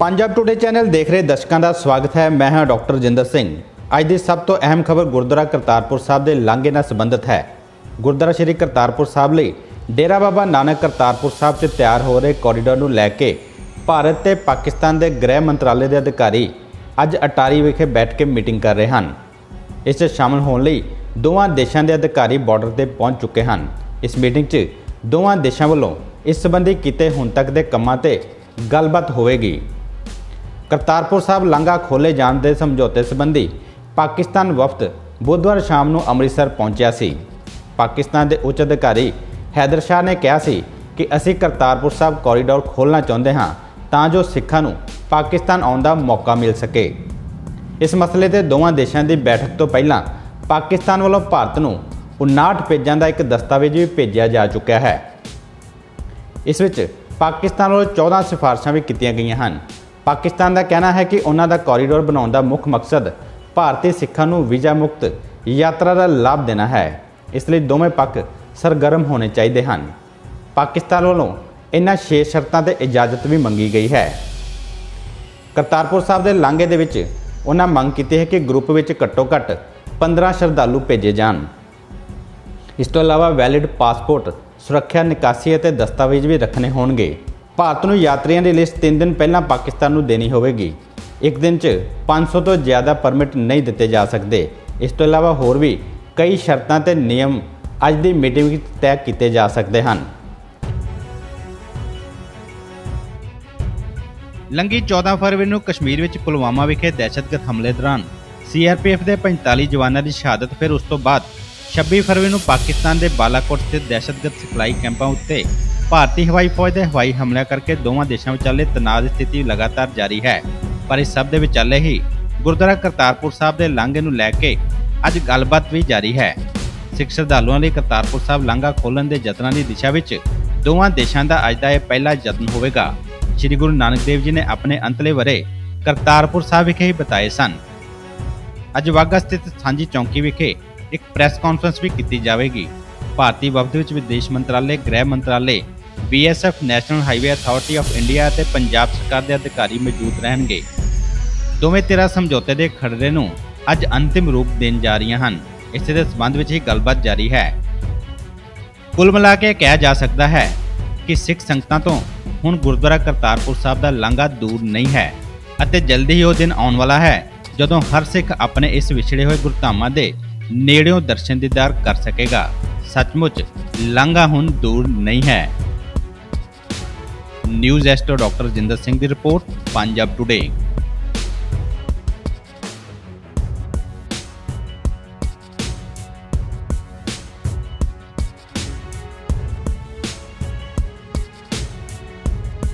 Punjab today channel ਦੇਖ ਰਹੇ ਦਰਸ਼ਕਾਂ ਦਾ ਸਵਾਗਤ ਹੈ। ਮੈਂ ਹਾਂ ਡਾਕਟਰ ਜਿੰਦਰ ਸਿੰਘ। ਅੱਜ ਦੀ ਸਭ ਤੋਂ ਅਹਿਮ ਖਬਰ ਗੁਰਦੁਆਰਾ ਕਰਤਾਰਪੁਰ ਸਾਹਿਬ ਦੇ ਲਾਂਘੇ ਨਾਲ ਸੰਬੰਧਿਤ ਹੈ। ਗੁਰਦੁਆਰਾ ਸ਼੍ਰੀ ਕਰਤਾਰਪੁਰ ਸਾਹਿਬ ਲਈ ਡੇਰਾ ਬਾਬਾ ਨਾਨਕ ਕਰਤਾਰਪੁਰ ਸਾਹਿਬ 'ਚ ਤਿਆਰ ਹੋ ਰਹੇ ਕੋਰੀਡੋਰ ਨੂੰ ਲੈ ਕੇ ਭਾਰਤ ਤੇ ਪਾਕਿਸਤਾਨ ਦੇ ਗ੍ਰਹਿ ਮੰਤਰਾਲੇ ਦੇ ਅਧਿਕਾਰੀ ਅੱਜ ਅਟਾਰੀ ਵਿਖੇ ਬੈਠ ਕੇ ਮੀਟਿੰਗ ਕਰ ਰਹੇ ਹਨ। ਇਸ 'ਚ ਸ਼ਾਮਲ ਹੋਣ ਲਈ ਦੋਵਾਂ ਦੇਸ਼ਾਂ ਦੇ ਅਧਿਕਾਰੀ ਬਾਰਡਰ ਤੇ ਪਹੁੰਚ ਚੁੱਕੇ ਹਨ। ਇਸ ਮੀਟਿੰਗ 'ਚ ਦੋਵਾਂ ਦੇਸ਼ਾਂ ਵੱਲੋਂ ਇਸ ਸੰਬੰਧੀ ਕੀਤੇ ਹੁਣ ਤੱਕ ਦੇ ਕੰਮਾਂ ਤੇ ਗੱਲਬਾਤ ਹੋਵੇਗੀ। ਕਰਤਾਰਪੁਰ ਸਾਹਿਬ ਲਾਂਘਾ ਖੋਲੇ ਜਾਣ ਦੇ ਸਮਝੌਤੇ ਸੰਬੰਧੀ ਪਾਕਿਸਤਾਨ ਵਫਦ ਬੁੱਧਵਾਰ ਸ਼ਾਮ ਨੂੰ ਅੰਮ੍ਰਿਤਸਰ ਪਹੁੰਚਿਆ ਸੀ। ਪਾਕਿਸਤਾਨ ਦੇ ਉੱਚ ਅਧਿਕਾਰੀ ਹੈਦਰ ਸ਼ਾਹ ਨੇ ਕਿਹਾ ਸੀ ਕਿ ਅਸੀਂ ਕਰਤਾਰਪੁਰ ਸਾਹਿਬ ਕੋਰੀਡੋਰ ਖੋਲ੍ਹਣਾ ਚਾਹੁੰਦੇ ਹਾਂ ਤਾਂ ਜੋ ਸਿੱਖਾਂ ਨੂੰ ਪਾਕਿਸਤਾਨ ਆਉਣ ਦਾ ਮੌਕਾ ਮਿਲ ਸਕੇ। ਇਸ ਮਸਲੇ ਤੇ ਦੋਵਾਂ ਦੇਸ਼ਾਂ ਦੀ ਬੈਠਕ ਤੋਂ ਪਹਿਲਾਂ ਪਾਕਿਸਤਾਨ ਵੱਲੋਂ ਭਾਰਤ ਨੂੰ 59 ਪੇਜਾਂ ਦਾ ਇੱਕ ਦਸਤਾਵੇਜ਼ ਵੀ ਭੇਜਿਆ ਜਾ ਚੁੱਕਿਆ ਹੈ। ਇਸ ਵਿੱਚ ਪਾਕਿਸਤਾਨ ਵੱਲੋਂ 14 ਸਿਫਾਰਸ਼ਾਂ ਵੀ ਕੀਤੀਆਂ ਗਈਆਂ ਹਨ। ਪਾਕਿਸਤਾਨ ਦਾ ਕਹਿਣਾ ਹੈ ਕਿ ਉਹਨਾਂ ਦਾ ਕੋਰੀਡੋਰ ਬਣਾਉਣ ਦਾ ਮੁੱਖ ਮਕਸਦ ਭਾਰਤੀ ਸਿੱਖਾਂ ਨੂੰ ਵੀਜ਼ਾ ਮੁਕਤ ਯਾਤਰਾ ਦਾ ਲਾਭ ਦੇਣਾ ਹੈ। ਇਸ ਲਈ ਦੋਵੇਂ ਪੱਖ ਸਰਗਰਮ ਹੋਣੇ ਚਾਹੀਦੇ ਹਨ। ਪਾਕਿਸਤਾਨ ਵੱਲੋਂ ਇਹਨਾਂ ਛੇ ਸ਼ਰਤਾਂ ਤੇ ਇਜਾਜ਼ਤ ਵੀ ਮੰਗੀ ਗਈ ਹੈ। ਕਰਤਾਰਪੁਰ ਸਾਹਿਬ ਦੇ ਲਾਂਘੇ ਦੇ ਵਿੱਚ ਉਹਨਾਂ ਮੰਗ ਕੀਤੀ ਹੈ ਕਿ ਗਰੁੱਪ ਵਿੱਚ ਘੱਟੋ-ਘੱਟ 15 ਸ਼ਰਧਾਲੂ ਭੇਜੇ ਜਾਣ। ਇਸ ਤੋਂ ਇਲਾਵਾ ਵੈਲਿਡ ਪਾਸਪੋਰਟ ਸੁਰੱਖਿਆ, ਨਿਕਾਸੀ ਅਤੇ ਦਸਤਾਵੇਜ਼ ਵੀ ਰੱਖਣੇ ਹੋਣਗੇ। ਭਾਰਤ ਨੂੰ ਯਾਤਰੀਆਂ ਦੀ ਲਿਸਟ 3 ਦਿਨ ਪਹਿਲਾਂ ਪਾਕਿਸਤਾਨ ਨੂੰ ਦੇਣੀ ਹੋਵੇਗੀ। ਇੱਕ ਦਿਨ 'ਚ 500 ਤੋਂ ਜ਼ਿਆਦਾ ਪਰਮਿਟ ਨਹੀਂ ਦਿੱਤੇ ਜਾ ਸਕਦੇ। ਇਸ ਤੋਂ ਇਲਾਵਾ ਹੋਰ ਵੀ ਕਈ ਸ਼ਰਤਾਂ ਤੇ ਨਿਯਮ ਅੱਜ ਦੀ ਮੀਟਿੰਗ ਵਿੱਚ ਤੈਅ ਕੀਤੇ ਜਾ ਸਕਦੇ ਹਨ। ਲੰਗੀ 14 ਫਰਵਰੀ ਨੂੰ ਕਸ਼ਮੀਰ ਵਿੱਚ ਪੁਲਵਾਮਾ ਵਿਖੇ ਦਹਿਸ਼ਤਗਰਦ ਹਮਲੇ ਦੌਰਾਨ ਸੀਆਰਪੀਐਫ ਦੇ 45 ਜਵਾਨਾਂ ਦੀ ਸ਼ਹਾਦਤ, ਫਿਰ ਉਸ ਤੋਂ ਬਾਅਦ 26 ਫਰਵਰੀ ਨੂੰ ਪਾਕਿਸਤਾਨ ਦੇ ਬਾਲਾਕੋਟ ਸਥਿਤ ਦਹਿਸ਼ਤਗਰਦ ਸਿਖਲਾਈ ਕੈਂਪਾਂ ਉੱਤੇ ਭਾਰਤੀ ਹਵਾਈ ਫੌਜ ਦੇ ਹਵਾਈ ਹਮਲਿਆਂ ਕਰਕੇ ਦੋਵਾਂ ਦੇਸ਼ਾਂ ਵਿਚਾਲੇ ਤਣਾਅ ਦੀ ਸਥਿਤੀ ਲਗਾਤਾਰ ਜਾਰੀ ਹੈ, ਪਰ ਇਸ ਸਭ ਦੇ ਵਿਚਾਲੇ ਹੀ ਗੁਰਦੁਆਰਾ ਕਰਤਾਰਪੁਰ ਸਾਹਿਬ ਦੇ ਲਾਂਘੇ ਨੂੰ ਲੈ ਕੇ ਅੱਜ ਗੱਲਬਾਤ ਵੀ ਜਾਰੀ ਹੈ। ਸਿੱਖ ਸ਼ਰਧਾਲੂਆਂ ਲਈ ਕਰਤਾਰਪੁਰ ਸਾਹਿਬ ਲਾਂਘਾ ਖੋਲਣ ਦੇ ਯਤਨਾਂ ਦੀ ਦਿਸ਼ਾ ਵਿੱਚ ਦੋਵਾਂ ਦੇਸ਼ਾਂ ਦਾ ਅੱਜ ਦਾ ਇਹ ਪਹਿਲਾ ਯਤਨ ਹੋਵੇਗਾ। ਸ੍ਰੀ ਗੁਰੂ ਨਾਨਕ ਦੇਵ ਜੀ ਨੇ ਆਪਣੇ ਅੰਤਲੇ ਵਰੇ ਕਰਤਾਰਪੁਰ ਸਾਹਿਬ ਵਿਖੇ ਹੀ ਬਤਾਏ ਸਨ। ਅੱਜ ਵਾਗਾ ਸਥਿਤ ਸਾਂਝੀ ਚੌਂਕੀ ਵਿਖੇ ਇੱਕ ਪ੍ਰੈਸ ਕਾਨਫਰੰਸ ਵੀ ਕੀਤੀ ਜਾਵੇਗੀ। ਭਾਰਤੀ ਵਫਦ ਵਿੱਚ ਵਿਦੇਸ਼ ਮੰਤਰਾਲੇ, ਗ੍ਰਹਿ ਮੰਤਰਾਲੇ BSF national highway authority of India ਅਤੇ ਪੰਜਾਬ ਸਰਕਾਰ ਦੇ ਅਧਿਕਾਰੀ ਮੌਜੂਦ ਰਹਿਣਗੇ। ਦੋਵੇਂ ਧਿਰਾਂ ਸਮਝੌਤੇ ਦੇ ਖਰੜੇ ਨੂੰ ਅੱਜ ਅੰਤਿਮ ਰੂਪ ਦੇਣ ਜਾ ਰਹੀਆਂ ਹਨ। ਇਸੇ ਦੇ ਸਬੰਧ ਵਿੱਚ ਹੀ ਗੱਲਬਾਤ ਜਾਰੀ ਹੈ। ਕੁੱਲ ਮਿਲਾ ਕੇ ਕਿਹਾ ਜਾ ਸਕਦਾ ਹੈ ਕਿ ਸਿੱਖ ਸੰਗਤਾਂ ਤੋਂ ਹੁਣ ਗੁਰਦੁਆਰਾ ਕਰਤਾਰਪੁਰ ਸਾਹਿਬ ਦਾ ਲਾਂਘਾ ਦੂਰ ਨਹੀਂ ਹੈ ਅਤੇ ਜਲਦੀ ਹੀ ਉਹ ਦਿਨ ਆਉਣ ਵਾਲਾ ਹੈ ਜਦੋਂ ਹਰ ਸਿੱਖ ਆਪਣੇ ਇਸ ਵਿਛੜੇ ਹੋਏ ਗੁਰਧਾਮਾਂ ਦੇ ਨੇੜਿਓਂ ਦਰਸ਼ਨ ਦੀਦਾਰ ਕਰ ਸਕੇਗਾ। ਸੱਚਮੁੱਚ ਲਾਂਘਾ ਹੁਣ ਦੂਰ ਨਹੀਂ ਹੈ। ਨਿਊਜ਼ ਐਸਟੋ ਡਾਕਟਰ ਜਿੰਦਰ ਸਿੰਘ ਦੀ ਰਿਪੋਰਟ ਪੰਜਾਬ ਟੁਡੇ